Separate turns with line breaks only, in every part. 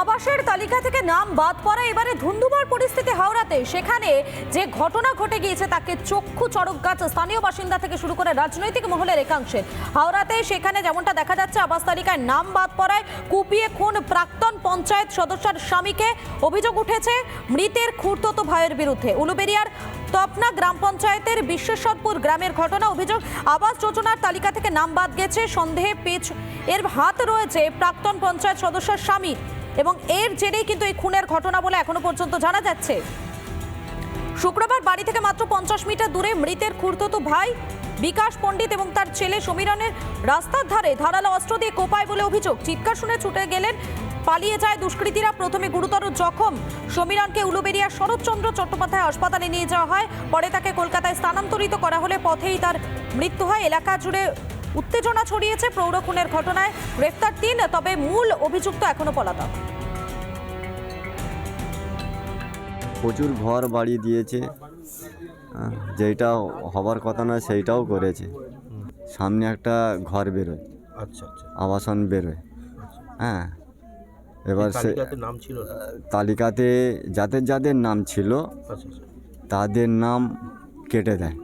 আবাসের তালিকা থেকে নাম বাদ পড়া এবারে ধুন্ধুমার পরিস্থিতি হাওড়াতে। সেখানে যে ঘটনা ঘটে গিয়েছে তাকে চক্ষু চড়ক গাছ স্থানীয় বাসিন্দা থেকে শুরু করে রাজনৈতিক মহলের একাংশের হাওড়াতে সেখানে যেমনটা দেখা যাচ্ছে, আবাস তালিকায় নাম বাদ পড়ায় কুপিয়ে খুন প্রাক্তন পঞ্চায়েত সদস্যের স্বামীকে অভিযোগ উঠেছে মৃতের খুঁড়তো ভাইয়ের বিরুদ্ধে। উলুবেরিয়ার তপনা গ্রাম পঞ্চায়েতের বিশ্বেশ্বরপুর গ্রামের ঘটনা অভিযোগ আবাস যোজনার তালিকা থেকে নাম বাদ গেছে, সন্দেহে পেচ, এর হাত রয়েছে প্রাক্তন পঞ্চায়েত সদস্যের স্বামী। এবং এর জেরেই কিন্তু এই খুনের ঘটনা বলে এখনও পর্যন্ত জানা যাচ্ছে। শুক্রবার বাড়ি থেকে মাত্র পঞ্চাশ মিটার দূরে মৃতের খুঁড়তো ভাই, বিকাশ পণ্ডিত এবং তার ছেলে সমীরণের রাস্তার ধারে ধারালো অস্ত্র দিয়ে কোপায় বলে অভিযোগ। চিৎকার শুনে ছুটে গেলেন, পালিয়ে যায় দুষ্কৃতীরা। প্রথমে গুরুতর জখম। সমীরণকে উলুবেরিয়ার শরৎচন্দ্র চট্টোপাধ্যায় হাসপাতালে নিয়ে যাওয়া হয়। পরে তাকে কলকাতায় স্থানান্তরিত করা হলে পথেই তার মৃত্যু হয়। এলাকা জুড়ে উত্তেজনা ছড়িয়েছে প্রৌঢ় খুনের ঘটনায়। গ্রেফতার তিন তবে মূল অভিযুক্ত এখনও পলাতক।
প্রচুর ঘর বাড়ি দিয়েছে। যেইটা হবার কথা নয় সেইটাও করেছে। সামনে একটা ঘর বেরোয়।
আচ্ছা আচ্ছা।
আবাসন বেরোয়। হ্যাঁ। এবার সে
তালিকাতে নাম ছিল
তালিকাতে যাদের যাদের নাম ছিল
আচ্ছা আচ্ছা।
তাদের নাম কেটে দেয়।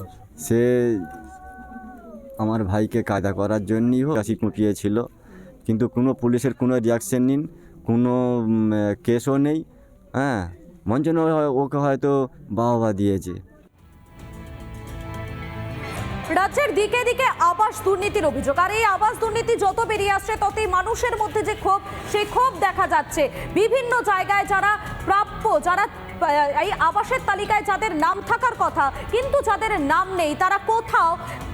আচ্ছা।
সে আমার ভাইকে কায়দা করার জন্যই হোক কাশি কুটিয়েছিল কিন্তু কোনো পুলিশের কোনো রিয়াকশন নিন, কোনো কেসও নেই হ্যাঁ? মঞ্চন ওকে হয়তো বাহবা দিয়েছে।
রাজ্যের দিকে দিকে আবাস দুর্নীতির অভিযোগ। আর এই আবাস দুর্নীতি যত বেরিয়ে আসছে, ততই মানুষের মধ্যে যে ক্ষোভ, সেই ক্ষোভ দেখা যাচ্ছে। বিভিন্ন জায়গায় যারা প্রাপ্য, যারা এই আবাসের তালিকায় যাদের নাম থাকার কথা, কিন্তু যাদের নাম নেই, তারা কোথাও,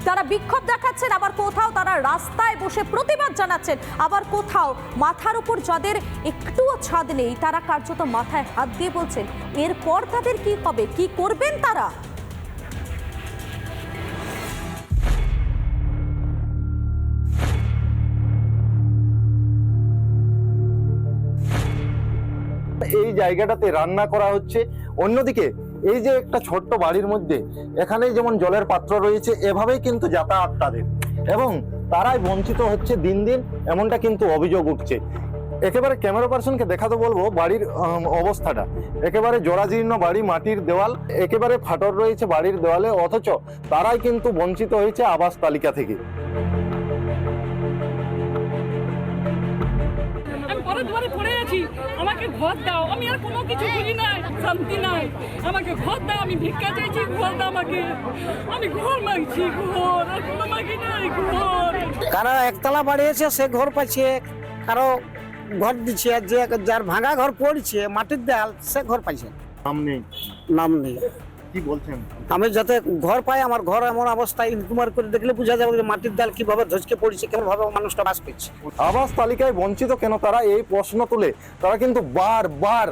তারা বিক্ষোভ দেখাচ্ছেন, আবার কোথাও তারা রাস্তায় বসে প্রতিবাদ জানাচ্ছেন, আবার কোথাও মাথার উপর যাদের একটুও ছাদ নেই, তারা কার্যত মাথায় হাত দিয়ে বলছেন, এরপর তাদের কি হবে, কি করবেন তারা?
এই জায়গাটাতে রান্না করা হচ্ছে। অন্যদিকে এই যে একটা ছোট্ট বাড়ির মধ্যে, এখানেই যেমন জলের পাত্র রয়েছে, এভাবেই কিন্তু যাতায়াত তাদের এবং তারাই বঞ্চিত হচ্ছে দিন দিন, এমনটা কিন্তু অভিযোগ উঠছে। একেবারে ক্যামেরা পার্সনকে দেখাতে বলব, বাড়ির অবস্থাটা। একেবারে জরাজীর্ণ বাড়ি, মাটির দেওয়াল, একেবারে ফাটর রয়েছে বাড়ির দেওয়ালে, অথচ তারাই কিন্তু বঞ্চিত হয়েছে আবাস তালিকা থেকে।
দুয়ারে পড়ে আছি। আমাকে ঘর দাও। আমি আর কোনো কিছু বুঝি নাই শান্তি নাই। আমাকে ঘর দাও আমি ভিক্ষা চাইছি ঘর দাও আমাকে। আমি ঘর মাগছি ঘর। আর কোনো মাগি নাই ঘর।
কারও একতলা বাড়িয়েছে সে ঘর পাচ্ছে কারও ঘর দিচ্ছে যে যার ভাঙা ঘর পড়ছে মাটির দেয়াল সে ঘর পাইছে।
নাম নেই।
নাম নেই।
কি বলছেন?
আমি যাতে ঘর পাই আমার ঘর এমন অবস্থায় ইনকুমার করে দেখলে বোঝা যাবে যে মাটির ডাল কীভাবে ধসকে পড়ছে কেমন ভাবে মানুষটা বাস করছে।
আবাস তালিকায় বঞ্চিত কেন তারা এই প্রশ্ন তুলে? তারা কিন্তু বারবার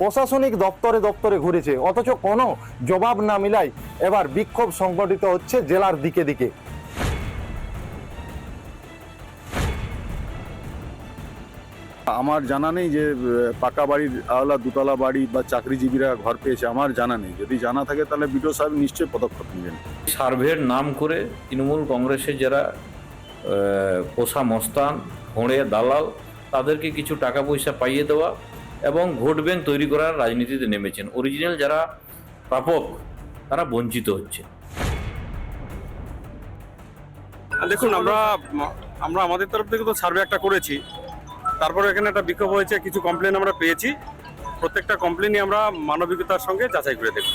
প্রশাসনিক দপ্তরে দপ্তরে ঘুরেছে অথচ কোনো জবাব না মিলায় এবার বিক্ষোভ সংগঠিত হচ্ছে জেলার দিকে দিকে।
আমার জানা নেই যে পাকা বাড়ির আওলা দুতলা বাড়ি বা চাকরিজীবীরা ঘর পেয়েছে আমার জানা নেই। যদি জানা থাকে তাহলে বিডিও সাহেব নিশ্চয়ই পদক্ষেপ নেবেন।
সার্ভের নাম করে তৃণমূল কংগ্রেসের যারা পোষা মস্তান হোঁড়ে দালাল তাদেরকে কিছু টাকা পয়সা পাইয়ে দেওয়া এবং ভোট ব্যাংক তৈরি করার রাজনীতিতে নেমেছেন। অরিজিনাল যারা প্রাপক তারা বঞ্চিত হচ্ছে।
দেখুন আমরা আমরা আমাদের তরফ থেকে তো সার্ভে একটা করেছি। তারপরে এখানে একটা বিক্ষোভ হয়েছে, কিছু কমপ্লেন আমরা পেয়েছি। প্রত্যেকটা কমপ্লেনই আমরা মানবিকতার সঙ্গে যাচাই করে দেখব।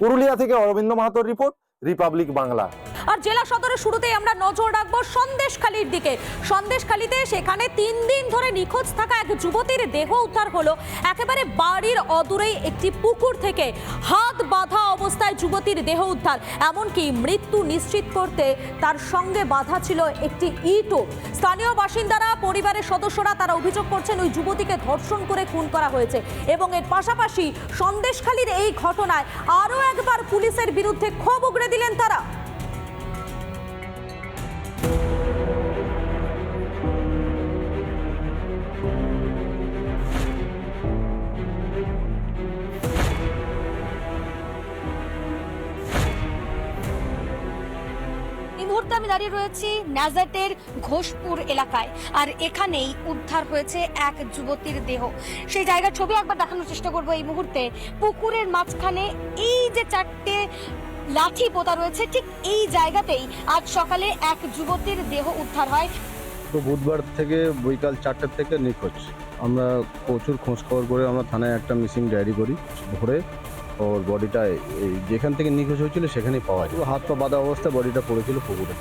পুরুলিয়া থেকে অরবিন্দ মাহাতোর রিপোর্ট, রিপাবলিক বাংলা।
আর জেলা সদরের শুরুতেই আমরা নজর রাখব সন্দেশখালির দিকে। সন্দেশখালিতে সেখানে তিন দিন ধরে নিখোঁজ থাকা এক যুবতীর দেহ উদ্ধার হলো। একেবারে বাড়ির অদূরেই একটি পুকুর থেকে। হাত বাঁধা অবস্থায় যুবতীর দেহ উদ্ধার। এমনকি মৃত্যু নিশ্চিত করতে তার সঙ্গে বাঁধা ছিল একটি ইটও। স্থানীয় বাসিন্দারা, পরিবারের সদস্যরা তারা অভিযোগ করছেন, ওই যুবতীকে ধর্ষণ করে খুন করা হয়েছে। এবং এর পাশাপাশি সন্দেশখালির এই ঘটনায় আরও একবার পুলিশের বিরুদ্ধে ক্ষোভ উগড়ে দিলেন তারা।
দাঁড়িয়ে রয়েছি ন্যাজাটের ঘোষপুর এলাকায়। আর এখানেই উদ্ধার হয়েছে এক যুবতীর দেহ। সেই জায়গার ছবি একবার দেখানোর চেষ্টা করব এই মুহূর্তে। পুকুরের মাঝখানে এই যে চারটে লাঠি পোতা রয়েছে, ঠিক এই জায়গাতেই আজ সকালে এক যুবতীর দেহ উদ্ধার হয়।
তো বুধবার থেকে বৈকাল চারটের থেকে নিখোঁজ। আমরা প্রচুর খোঁজ খবর করে আমরা থানায় একটা মিসিং ডায়েরি করি ধরে ওর বডিটা এই যেখান থেকে নিখোঁজ হয়েছিল, সেখানেই পাওয়া যায়। হাত পা বাঁধা অবস্থায় বডিটা পড়েছিল পুকুরে।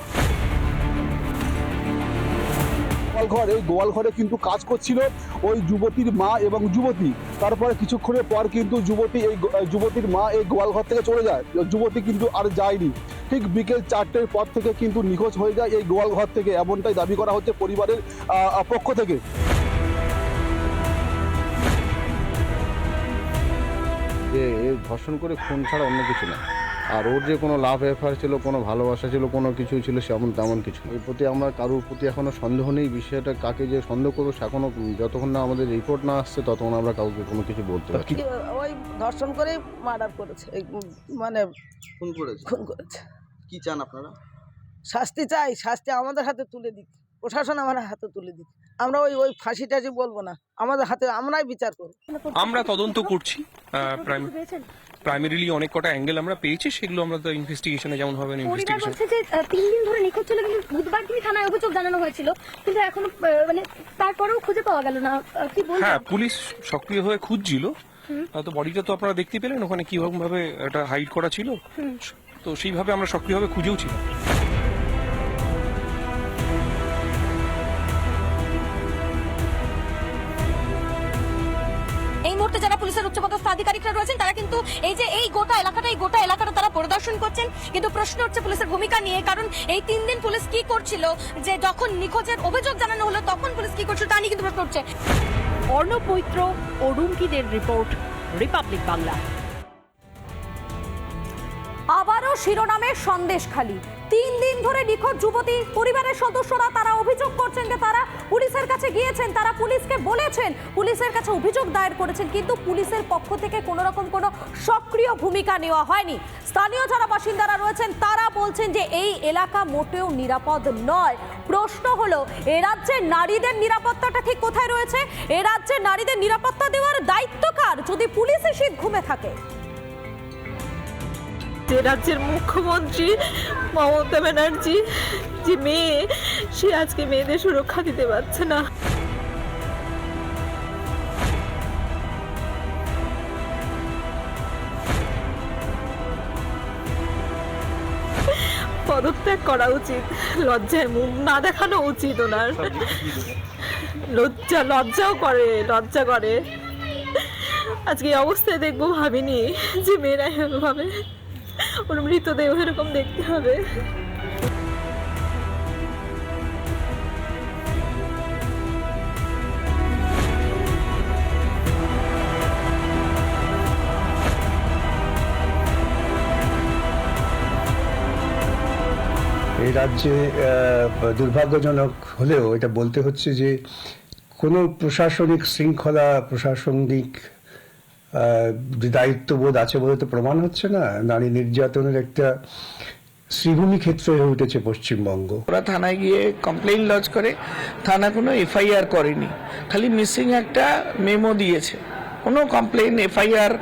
গোয়ালঘর, এই গোয়ালঘরে কিন্তু কাজ করছিল ওই যুবতীর মা এবং যুবতী। তারপরে কিছুক্ষণের পর কিন্তু যুবতী এই যুবতীর মা এই গোয়ালঘর থেকে চলে যায়। যুবতী কিন্তু আর যায়নি। ঠিক বিকেল চারটের পর থেকে কিন্তু নিখোঁজ হয়ে যায় এই গোয়ালঘর থেকে। এমনটাই দাবি করা হচ্ছে পরিবারের পক্ষ থেকে।
যে ধর্ষণ করে খুন ছাড়া অন্য কিছু না। আর ওর যে কোনো লাভ এফার ছিল কোনো ভালোবাসা ছিল কোনো কিছু ছিল সেমন তেমন কিছু না। এর প্রতি আমরা কারোর প্রতি এখনও সন্দেহ নেই। বিষয়টা কাকে যে সন্দেহ করব সে এখনও যতক্ষণ না আমাদের রিপোর্ট না আসছে ততক্ষণ আমরা কাউকে কোনো কিছু বলতে পারছি
ওই ধর্ষণ করে মার্ডার করেছে। মানে
খুন করেছে?
খুন করেছে।
কি চান আপনারা?
শাস্তি চাই শাস্তি আমাদের হাতে তুলে দিক। প্রশাসন আমার হাতে তুলে দিক। আমরা ওই ওই ফাঁসি টাসি বলব না আমাদের হাতে আমরাই বিচার করব।
আমরা তদন্ত করছি। প্রাইমারিলি অনেক কটা অ্যাঙ্গেল আমরা পেয়েছি সেগুলো আমরা তো ইনভেস্টিগেশনে যেমন হবে
পরিবার বলছে যে তিন দিন ধরে নিখোঁজ ছিল কিন্তু বুধবার দিনই থানায় অভিযোগ জানানো হয়েছিল কিন্তু এখনও মানে তারপরেও খুঁজে পাওয়া গেল না। কি বলব
হ্যাঁ পুলিশ সক্রিয় হয়ে খুঁজছিল। তো বডিটা তো আপনারা দেখতে পেলেন ওখানে কীরকম ভাবে এটা হাইড করা ছিল। তো সেইভাবে আমরা সক্রিয়ভাবে খুঁজেও ছিলাম।
উচ্চপদস্থ আধিকারিকরা রয়েছেন তারা কিন্তু এই যে এই গোটা এলাকাটা এই গোটা এলাকাটা তারা পরিদর্শন করছেন। কিন্তু প্রশ্ন হচ্ছে পুলিশের ভূমিকা নিয়ে কারণ এই তিন দিন পুলিশ কি করছিল যে যখন নিখোঁজের অভিযোগ জানানো হলো তখন পুলিশ কি করছিল তা নিয়ে কিন্তু প্রশ্ন উঠছে।
অর্ণব ও রুমকিদের রিপোর্ট রিপাবলিক বাংলা।
আবারও শিরোনামে সন্দেশখালি তিন দিন ধরে নিখোঁজ যুবতী পরিবারের সদস্যরা তারা অভিযোগ কাছে গিয়েছেন, তারা পুলিশকে বলেছেন। পুলিশের কাছে অভিযোগ দায়ের করেছেন, কিন্তু পুলিশের পক্ষ থেকে কোনো রকম কোনো সক্রিয় ভূমিকা নেওয়া হয়নি। স্থানীয় যারা বাসিন্দারা রয়েছেন, তারা বলছেন যে এই এলাকা মোটেও নিরাপদ নয়। প্রশ্ন হলো, এ রাজ্যের নারীদের নিরাপত্তাটা ঠিক কোথায় রয়েছে? এ রাজ্যের নারীদের নিরাপত্তা দেওয়ার দায়িত্ব কার? যদি পুলিশই শীত ঘুমে থাকে।
যে রাজ্যের মুখ্যমন্ত্রী মমতা ব্যানার্জি, যে মেয়ে, সে আজকে মেয়েদের সুরক্ষা দিতে পারছে না। পদত্যাগ করা উচিত, লজ্জায় মুখ না দেখানো উচিত ওনার। লজ্জা, লজ্জাও করে, লজ্জা করে। আজকে অবস্থায় দেখব ভাবিনি যে মেয়েরা এরকম ভাবে ওর মৃতদেহ এরকম দেখতে হবে।
এই রাজ্যে দুর্ভাগ্যজনক হলেও এটা বলতে হচ্ছে যে কোনো প্রশাসনিক শৃঙ্খলা, প্রশাসনিক যে দায়িত্ববোধ আছে বলে তো প্রমাণ হচ্ছে না। নারী নির্যাতনের একটা শ্রীভূমি ক্ষেত্র হয়ে উঠেছে পশ্চিমবঙ্গ।
ওরা থানায় গিয়ে কমপ্লেইন লজ করে থানা কোনো এফআইআর করেনি। খালি মিসিং একটা মেমো দিয়েছে। কোনো কমপ্লেইন এফআইআর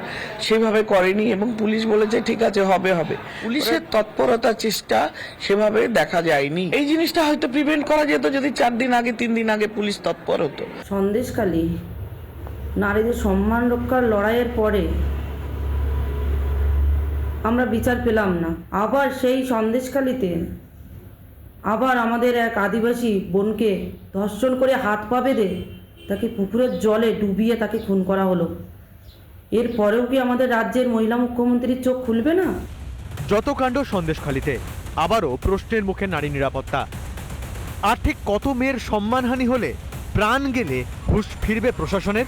সেভাবে করেনি এবং পুলিশ বলেছে ঠিক আছে হবে হবে। পুলিশের তৎপরতা চেষ্টা সেভাবে দেখা যায়নি। এই জিনিসটা হয়তো প্রিভেন্ট করা যেত যদি চার দিন আগে তিন দিন আগে পুলিশ তৎপর হতো।
সন্দেশকালী নারীদের সম্মান রক্ষার লড়াইয়ের পরে আমরা বিচার পেলাম না। আবার সেই সন্দেশকালীতে আবার আমাদের এক আদিবাসী বোনকে ধর্ষণ করে হাত পা বেঁধে তাকে পুকুরের জলে ডুবিয়ে তাকে খুন করা হলো। এরপরেও কি আমাদের রাজ্যের মহিলা মুখ্যমন্ত্রীর চোখ খুলবে না?
যত কাণ্ড সন্দেশখালিতে, আবারও প্রশ্নের মুখে নারী নিরাপত্তা। আর ঠিক কত মেয়ের সম্মানহানি হলে প্রাণ গেলে হুশ ফিরবে প্রশাসনের?